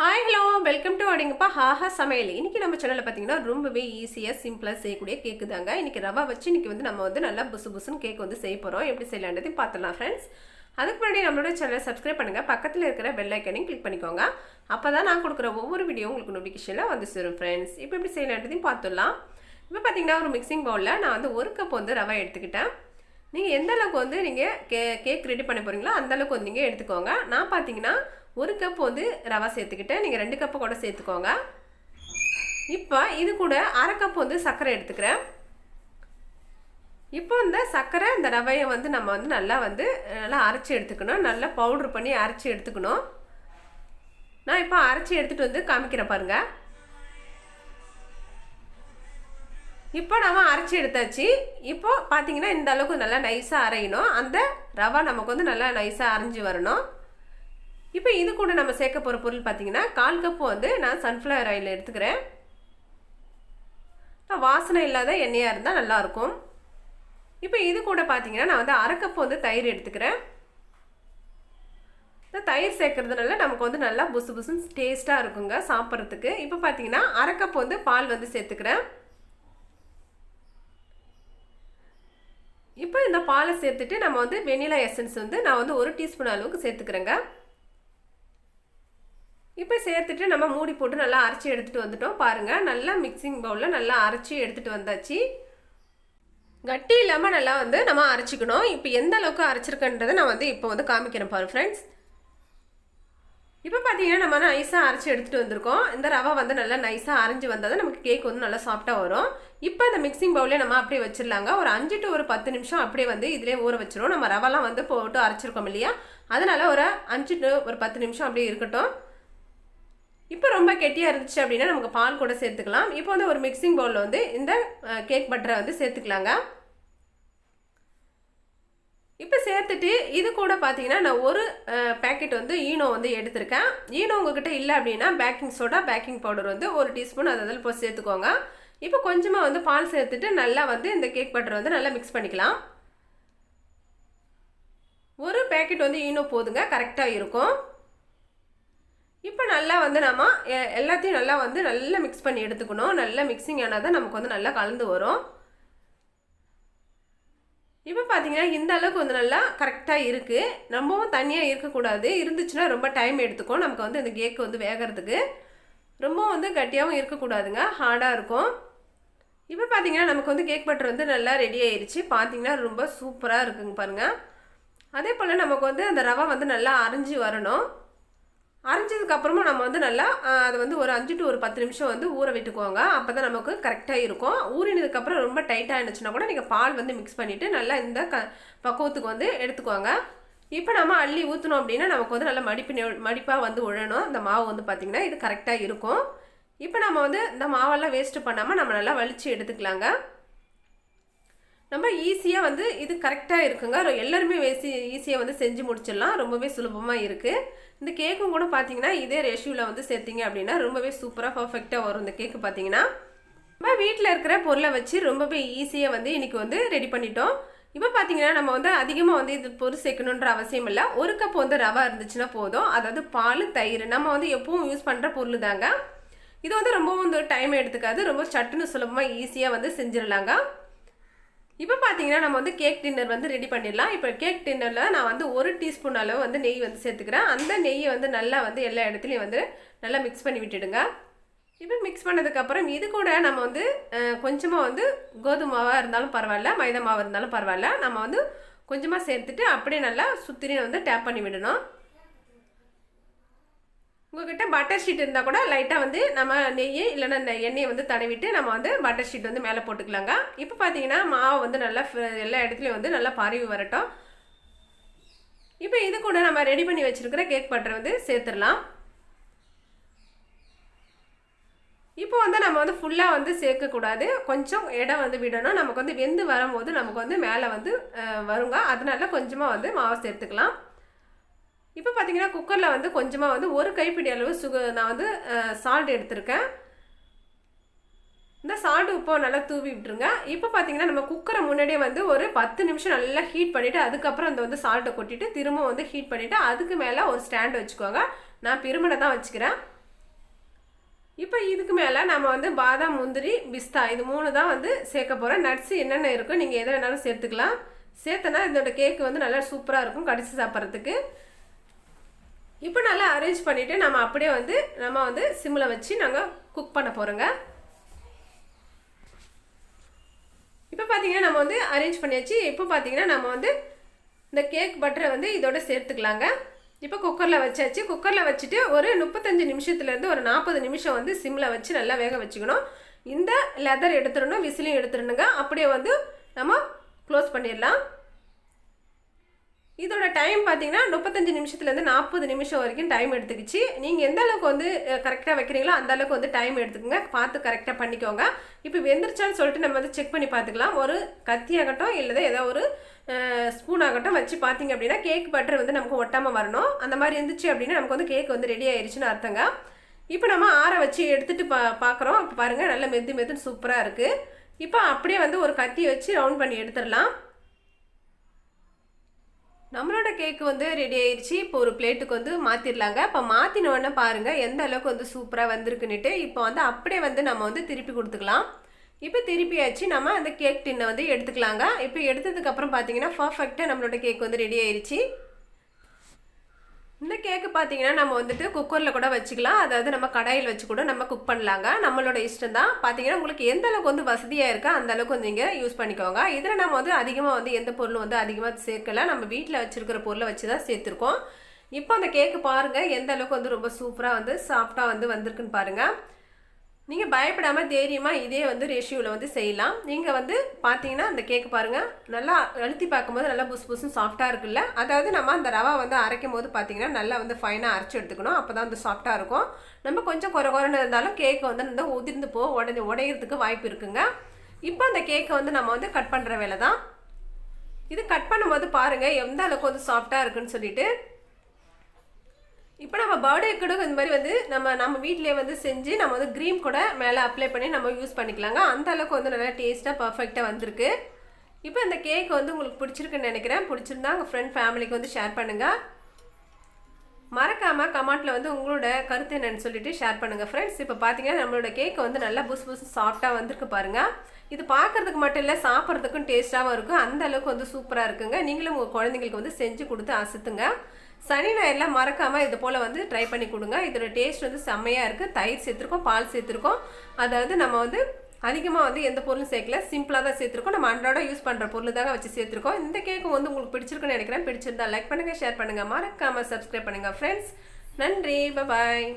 Hi hello welcome to அடிங்கப்பா ஹாஹா சமையல். இன்னைக்கு நம்ம சேனலில் பார்த்தீங்கன்னா ரொம்பவே ஈஸியாக சிம்பிளாக செய்யக்கூடிய கேக்கு தாங்க. இன்றைக்கி ரவா வச்சு இன்றைக்கி வந்து நம்ம வந்து நல்லா புசு புசுன்னு கேக் வந்து செய்ய போகிறோம் எப்படி செய்யலான்றதையும் பார்த்துலாம் ஃப்ரெண்ட்ஸ் அதுக்கு முன்னாடி நம்மளோட சேனலை சப்ஸ்கிரைப் பண்ணுங்கள் பக்கத்தில் இருக்கிற பெல் ஐக்கனையும் கிளிக் பண்ணிக்கோங்க. அப்போ தான் நான் கொடுக்குற ஒவ்வொரு வீடியோ உங்களுக்கு நோட்டிஃபிகேஷனில் வந்து சேரும் ஃப்ரெண்ட்ஸ் இப்போ எப்படி செய்யலான்றதையும் பார்த்துடலாம் இப்போ பார்த்தீங்கன்னா ஒரு மிக்சிங் பவுலில் நான் வந்து ஒரு கப் வந்து ரவை எடுத்துக்கிட்டேன். நீங்கள் எந்த அளவுக்கு வந்து நீங்கள் கே கேக் ரெடி பண்ண போகிறீங்களோ அந்த அளவுக்கு வந்து நீங்கள் எடுத்துக்கோங்க. நான் பார்த்தீங்கன்னா ஒரு கப் வந்து ரவை சேர்த்துக்கிட்டேன் நீங்கள் ரெண்டு கப்பு கூட சேர்த்துக்கோங்க. இப்போ இது கூட அரை கப் வந்து சர்க்கரை எடுத்துக்கிறேன். இப்போ இந்த சர்க்கரை இந்த ரவையை வந்து நம்ம வந்து நல்லா வந்து நல்லா அரைச்சி எடுத்துக்கணும். நல்லா பவுட்ரு பண்ணி அரைச்சி எடுத்துக்கணும். நான் இப்போ அரைச்சி எடுத்துகிட்டு வந்து காமிக்கிறேன் பாருங்கள் இப்போ நம்ம அரைச்சி எடுத்தாச்சு. இப்போ பார்த்தீங்கன்னா இந்த அளவுக்கு நல்லா நைஸாக அரையணும். அந்த ரவா நமக்கு வந்து நல்லா நைஸாக அரைஞ்சி வரணும். இப்போ இது கூட நம்ம சேர்க்க போகிற பொருள் பார்த்தீங்கன்னா கால் கப்பு வந்து நான் சன்ஃப்ளவர் ஆயில் எடுத்துக்கிறேன். வாசனை இல்லாத எண்ணெயாக இருந்தால் நல்லாயிருக்கும். இப்போ இது கூட பார்த்தீங்கன்னா நான் வந்து அரை கப்பு வந்து தயிர் எடுத்துக்கிறேன். இந்த தயிர் சேர்க்கறதுனால நமக்கு வந்து நல்லா புசு புசுன்னு டேஸ்ட்டாக இருக்குங்க சாப்பிட்றதுக்கு. இப்போ பார்த்தீங்கன்னா அரை கப் வந்து பால் வந்து சேர்த்துக்கிறேன். இப்போ இந்த பாலை சேர்த்துட்டு நம்ம வந்து வெனிலா எசன்ஸ் வந்து நான் வந்து ஒரு டீஸ்பூன் அளவுக்கு சேர்த்துக்கிறேங்க. இப்போ சேர்த்துட்டு நம்ம மூடி போட்டு நல்லா அரைச்சி எடுத்துகிட்டு வந்துட்டோம். பாருங்கள் நல்லா மிக்சிங் பவுலில் நல்லா அரைச்சி எடுத்துகிட்டு வந்தாச்சு. கட்டி இல்லாமல் நல்லா வந்து நம்ம அரைச்சிக்கணும். இப்போ எந்த அளவுக்கு அரைச்சிருக்கன்றதை நான் வந்து இப்போ வந்து காமிக்கிறேன் பாரு ஃப்ரெண்ட்ஸ் இப்போ பார்த்தீங்கன்னா நம்ம நைஸாக அரைச்சி எடுத்துகிட்டு வந்திருக்கோம். இந்த ரவை வந்து நல்லா நைஸாக அரைஞ்சி வந்தால் தான் நமக்கு கேக் வந்து நல்லா சாஃப்டாக வரும். இப்போ இந்த மிக்சிங் பவுலே நம்ம அப்படியே வச்சிடலாங்க. ஒரு அஞ்சு டு ஒரு பத்து நிமிஷம் அப்படியே வந்து இதிலே ஊற வச்சிரும் நம்ம ரவெல்லாம் வந்து போட்டு அரைச்சிருக்கோம் இல்லையா? அதனால் ஒரு அஞ்சு டு ஒரு பத்து நிமிஷம் அப்படியே இருக்கட்டும். இப்போ ரொம்ப கெட்டியாக இருந்துச்சு அப்படின்னா நமக்கு பால் கூட சேர்த்துக்கலாம். இப்போ வந்து ஒரு மிக்சிங் பவுலில் வந்து இந்த கேக் பட்டரை வந்து சேர்த்துக்கலாங்க. இப்போ சேர்த்துட்டு இது கூட பார்த்தீங்கன்னா நான் ஒரு பேக்கெட் வந்து ஈனோ வந்து எடுத்திருக்கேன். ஈனோ உங்ககிட்ட இல்லை அப்படின்னா பேக்கிங் சோடா பேக்கிங் பவுடர் வந்து ஒரு டீஸ்பூன் அதில் போய் சேர்த்துக்கோங்க. இப்போ கொஞ்சமாக வந்து பால் சேர்த்துட்டு நல்லா வந்து இந்த கேக் பட்டர் வந்து நல்லா மிக்ஸ் பண்ணிக்கலாம். ஒரு பேக்கெட் வந்து ஈனோ போதுங்க கரெக்டாக இருக்கும். இப்போ நல்லா வந்து நம்ம எல்லாத்தையும் நல்லா வந்து நல்லா மிக்ஸ் பண்ணி எடுத்துக்கணும். நல்லா மிக்சிங் ஆனால் தான் நமக்கு வந்து நல்லா கலந்து வரும். இப்போ பார்த்தீங்கன்னா இந்த அளவுக்கு வந்து நல்லா கரெக்டாக இருக்குது ரொம்பவும் தனியாக இருக்கக்கூடாது. இருந்துச்சுன்னா ரொம்ப டைம் எடுத்துக்கும். நமக்கு வந்து இந்த கேக்கு வந்து வேகிறதுக்கு. ரொம்ப வந்து கட்டியாகவும் இருக்கக்கூடாதுங்க. ஹார்டாக இருக்கும். இப்போ பார்த்தீங்கன்னா நமக்கு வந்து கேக் பட்டர் வந்து நல்லா ரெடி ஆயிடுச்சு பார்த்தீங்கன்னா ரொம்ப சூப்பராக இருக்குங்க பாருங்கள் அதே போல் நமக்கு வந்து அந்த ரவை வந்து நல்லா அரைஞ்சி வரணும். அரைஞ்சதுக்கப்புறமா நம்ம வந்து நல்லா அதை வந்து ஒரு அஞ்சு டு ஒரு பத்து நிமிஷம் வந்து ஊற விட்டுக்குவாங்க அப்போ தான் நமக்கு கரெக்டாக இருக்கும். ஊறினதுக்கப்புறம் ரொம்ப டைட்டாக இருந்துச்சுன்னா கூட நீங்கள் பால் வந்து மிக்ஸ் பண்ணிவிட்டு நல்லா இந்த க பக்குவத்துக்கு வந்து எடுத்துக்குவாங்க இப்போ நம்ம அள்ளி ஊற்றணும் அப்படின்னா நமக்கு வந்து நல்லா மடிப்பு மடிப்பாக வந்து உழணும். இந்த மாவு வந்து பார்த்திங்கன்னா இது கரெக்டாக இருக்கும். இப்போ நம்ம வந்து இந்த மாவெல்லாம் வேஸ்ட்டு பண்ணாமல் நம்ம நல்லா வலித்து எடுத்துக்கலாங்க. நம்ம ஈஸியாக வந்து இது கரெக்டாக இருக்குங்க. எல்லாருமே வேசி ஈஸியாக வந்து செஞ்சு முடிச்சிடலாம். ரொம்பவே சுலபமாக இருக்குது இந்த கேக்கும் கூட பார்த்தீங்கன்னா இதே ரேஷியோவில் வந்து சேர்த்திங்க அப்படின்னா ரொம்பவே சூப்பராக பர்ஃபெக்டாக வரும் இந்த கேக்கு பார்த்தீங்கன்னா நம்ம வீட்டில் இருக்கிற பொருளை வச்சு ரொம்பவே ஈஸியாக வந்து இன்றைக்கி வந்து ரெடி பண்ணிட்டோம். இப்போ பார்த்தீங்கன்னா நம்ம வந்து அதிகமாக வந்து இது பொருள் சேர்க்கணுன்ற அவசியம் இல்லை. ஒரு கப் வந்து ரவா இருந்துச்சுன்னா போதும். அதாவது பால் தயிர். நம்ம வந்து எப்பவும் யூஸ் பண்ணுற பொருள் தாங்க. இது வந்து ரொம்பவும் வந்து டைம் எடுத்துக்காது. ரொம்ப சட்டுன்னு சுலபமாக ஈஸியாக வந்து செஞ்சிடலாங்க. இப்போ பார்த்தீங்கன்னா நம்ம வந்து கேக் டின்னர் வந்து ரெடி பண்ணிடலாம். இப்போ கேக் டின்னரில் நான் வந்து ஒரு டீஸ்பூன் அளவு வந்து நெய் வந்து சேர்த்துக்கிறேன். அந்த நெய்யை வந்து நல்லா வந்து எல்லா இடத்துலையும் வந்து நல்லா மிக்ஸ் பண்ணி விட்டுடுங்க. இப்போ மிக்ஸ் பண்ணதுக்கப்புறம் இது கூட நம்ம வந்து கொஞ்சமாக வந்து கோதுமை மாவாக இருந்தாலும் பரவாயில்ல மைதா மாவு இருந்தாலும் பரவாயில்ல. நம்ம வந்து கொஞ்சமாக சேர்த்துட்டு அப்படியே நல்லா சுத்திரியை வந்து டேப் பண்ணி விடணும். உங்கள்கிட்ட பட்டர் ஷீட் இருந்தால் கூட லைட்டாக வந்து நம்ம நெய் இல்லைன்னா எண்ணெயை வந்து தடவிட்டு நம்ம வந்து பட்டர் ஷீட் வந்து மேலே போட்டுக்கலாங்க. இப்போ பார்த்தீங்கன்னா மாவு வந்து நல்லா எல்லா இடத்துலையும் வந்து நல்லா பரவி வரட்டும். இப்போ இது கூட நம்ம ரெடி பண்ணி வச்சுருக்கிற கேக் பட்டர் வந்து சேர்த்துடலாம். இப்போ வந்து நம்ம வந்து ஃபுல்லாக வந்து சேர்க்கக்கூடாது. கொஞ்சம் இடம் வந்து விடணும். நமக்கு வந்து வெந்து வரும்போது நமக்கு வந்து மேலே வந்து வருங்க. அதனால கொஞ்சமாக வந்து மாவு சேர்த்துக்கலாம். இப்போ பார்த்தீங்கன்னா குக்கரில் வந்து கொஞ்சமாக வந்து ஒரு கைப்பிடி அளவு சுக நான் வந்து சால்ட் எடுத்திருக்கேன். இந்த சால்ட் உப்பை நல்லா தூவி விட்டுருங்க. இப்போ பார்த்தீங்கன்னா நம்ம குக்கரை முன்னாடியே வந்து ஒரு பத்து நிமிஷம் நல்லா ஹீட் பண்ணிவிட்டு அதுக்கப்புறம் இந்த வந்து சால்ட்டை கொட்டிட்டு திரும்ப வந்து ஹீட் பண்ணிவிட்டு அதுக்கு மேலே ஒரு ஸ்டாண்ட் வச்சுக்கோங்க. நான் பிரிமனை தான் வச்சுக்கிறேன். இப்போ இதுக்கு மேலே நம்ம வந்து பாதாம் முந்திரி பிஸ்தா இது மூணு தான் வந்து சேர்க்க போகிறோம் நட்ஸ் என்னென்ன இருக்கோ நீங்கள் எதை வேணாலும் சேர்த்துக்கலாம். சேர்த்தனா இதோட கேக்கு வந்து நல்லா சூப்பராக இருக்கும் கடிச்சு சாப்பிட்றதுக்கு. இப்போ நல்லா அரேஞ்ச் பண்ணிவிட்டு நம்ம அப்படியே வந்து நம்ம வந்து சிம்மில் வச்சு நாங்கள் குக் பண்ண போகிறோங்க இப்போ பார்த்தீங்கன்னா நம்ம வந்து அரேஞ்ச் பண்ணியாச்சு. இப்போ பார்த்தீங்கன்னா நம்ம வந்து இந்த கேக் பட்டரை வந்து இதோட சேர்த்துக்கலாங்க. இப்போ குக்கரில் வச்சாச்சு. குக்கரில் வச்சுட்டு ஒரு முப்பத்தஞ்சு நிமிஷத்துலேருந்து ஒரு நாற்பது நிமிஷம் வந்து சிம்மில் வச்சு நல்லா வேக வச்சுக்கணும். இந்த லெதர் எடுத்துடணும் விசிலையும் எடுத்துடணுங்க. அப்படியே வந்து நம்ம க்ளோஸ் பண்ணிடலாம். இதோட டைம் பார்த்தீங்கன்னா முப்பத்தஞ்சு நிமிஷத்துலேருந்து நாற்பது நிமிஷம் வரைக்கும் டைம் எடுத்துக்கிச்சு. நீங்கள் எந்த அளவுக்கு வந்து கரெக்டாக வைக்கிறீங்களோ அந்த அளவுக்கு வந்து டைம் எடுத்துக்கோங்க. பார்த்து கரெக்டாக பண்ணிக்கோங்க. இப்போ வெந்துருச்சான்னு சொல்லிட்டு நம்ம வந்து செக் பண்ணி பார்த்துக்கலாம். ஒரு கத்தி ஆகட்டும் இல்லை ஏதோ ஒரு ஸ்பூன் ஆகட்டும் வச்சு பார்த்தீங்க அப்படின்னா கேக் பட்டர் வந்து நமக்கு ஒட்டாமல் வரணும். அந்த மாதிரி இருந்துச்சு அப்படின்னா நமக்கு வந்து கேக் வந்து ரெடி ஆயிடுச்சுன்னு அர்த்தங்க. இப்போ நம்ம ஆற வச்சு எடுத்துகிட்டு பா பார்க்குறோம். இப்போ பாருங்கள் நல்ல மெத்து மெத்துன்னு சூப்பராக இருக்குது இப்போ அப்படியே வந்து ஒரு கத்தி வச்சு ரவுண்ட் பண்ணி எடுத்துடலாம். நம்மளோட கேக்கு வந்து ரெடி ஆயிடுச்சு இப்போ ஒரு பிளேட்டுக்கு வந்து மாற்றிடலாங்க இப்போ மாற்றினோடனே பாருங்கள் எந்த அளவுக்கு வந்து சூப்பராக வந்திருக்குன்னுட்டு இப்போ வந்து அப்படியே வந்து நம்ம வந்து திருப்பி கொடுத்துக்கலாம். இப்போ திருப்பியாச்சு நம்ம அந்த கேக் டின்னை வந்து எடுத்துக்கலாங்க. இப்போ எடுத்ததுக்கப்புறம் பார்த்தீங்கன்னா பர்ஃபெக்டாக நம்மளோட கேக் வந்து ரெடி ஆயிடுச்சு இந்த கேக்கு பார்த்தீங்கன்னா நம்ம வந்துட்டு குக்கரில் கூட வச்சுக்கலாம். அதாவது நம்ம கடாயில் வச்சு கூட நம்ம குக் பண்ணலாங்க. நம்மளோட இஷ்டம் தான். பார்த்தீங்கன்னா உங்களுக்கு எந்த அளவுக்கு வந்து வசதியாக இருக்கோ அந்த அளவுக்கு வந்து நீங்கள் யூஸ் பண்ணிக்கோங்க. இதில் நம்ம வந்து அதிகமாக வந்து எந்த பொருளும் வந்து அதிகமாக சேர்க்கல. நம்ம வீட்டில் வச்சுருக்கிற பொருளை வச்சு தான் சேர்த்துருக்கோம். இப்போ அந்த கேக்கு பாருங்கள் எந்த அளவுக்கு வந்து ரொம்ப சூப்பராக வந்து சாஃப்டாக வந்து வந்திருக்குன்னு பாருங்கள் நீங்கள் பயப்படாமல் தைரியமாக இதே வந்து ரேஷியோவில் வந்து செய்யலாம். நீங்கள் வந்து பார்த்தீங்கன்னா அந்த கேக்கு பாருங்கள் நல்லா அழுத்தி பார்க்கும்போது நல்லா புஸ் புஸ்ஸும் சாஃப்டாக இருக்குல்ல? அதாவது நம்ம அந்த ரவா வந்து அரைக்கும் போது பார்த்தீங்கன்னா நல்லா வந்து ஃபைனாக அரைச்சி எடுத்துக்கணும். அப்போ தான் வந்து சாஃப்டாக இருக்கும். நம்ம கொஞ்சம் குறை குறைன்னு இருந்தாலும் கேக்கு வந்து நல்லா உதிர்ந்து போ உடஞ்சி உடையிறதுக்கு வாய்ப்பு இருக்குங்க. இப்போ அந்த கேக்கை வந்து நம்ம வந்து கட் பண்ணுற வேலை தான் இது கட் பண்ணும்போது பாருங்கள் எந்த அளவுக்கு வந்து சாஃப்டாக இருக்குன்னு சொல்லிட்டு இப்போ நம்ம பர்த்டே கூட இந்த மாதிரி வந்து நம்ம நம்ம வீட்டிலே வந்து செஞ்சு நம்ம வந்து க்ரீம் கூட மேலே அப்ளை பண்ணி நம்ம யூஸ் பண்ணிக்கலாங்க. அந்த அளவுக்கு வந்து நல்லா டேஸ்ட்டாக பர்ஃபெக்டாக வந்திருக்கு. இப்போ இந்த கேக் வந்து உங்களுக்கு பிடிச்சிருக்குன்னு நினைக்கிறேன். பிடிச்சிருந்தா உங்கள் ஃப்ரெண்ட் ஃபேமிலிக்கு வந்து ஷேர் பண்ணுங்கள் மறக்காமல் கமெண்ட்டில் வந்து உங்களோட கருத்து என்னன்னு சொல்லிட்டு ஷேர் பண்ணுங்கள் ஃப்ரெண்ட்ஸ் இப்போ பார்த்தீங்கன்னா நம்மளோட கேக் வந்து நல்லா புஸ் புஸ் சாஃப்டாக வந்திருக்கு பாருங்கள் இது பார்க்குறதுக்கு மட்டும் இல்லை சாப்பிட்றதுக்கும் டேஸ்ட்டாகவும் இருக்கும். அந்த அளவுக்கு வந்து சூப்பராக இருக்குங்க. நீங்களும் உங்கள் குழந்தைங்களுக்கு வந்து செஞ்சு கொடுத்து அசத்துங்க. சனி ஞாயிறில் மறக்காமல் இது போல் வந்து ட்ரை பண்ணி கொடுங்க. இதோட டேஸ்ட் வந்து செம்மையாக இருக்குது தயிர் சேர்த்துருக்கோம் பால் சேர்த்துருக்கோம். அதாவது நம்ம வந்து அதிகமாக வந்து எந்த பொருளும் சேர்க்கல. சிம்பிளாக தான் சேர்த்துருக்கோம். நம்ம அன்றாட யூஸ் பண்ணுற பொருள் தாங்க வச்சு சேர்த்துருக்கோம். இந்த கேக்கு வந்து உங்களுக்கு பிடிச்சிருக்குன்னு நினைக்கிறேன். பிடிச்சிருந்தா லைக் பண்ணுங்கள் ஷேர் பண்ணுங்கள் மறக்காமல் சப்ஸ்கிரைப் பண்ணுங்கள் ஃப்ரெண்ட்ஸ் நன்றி. பாய்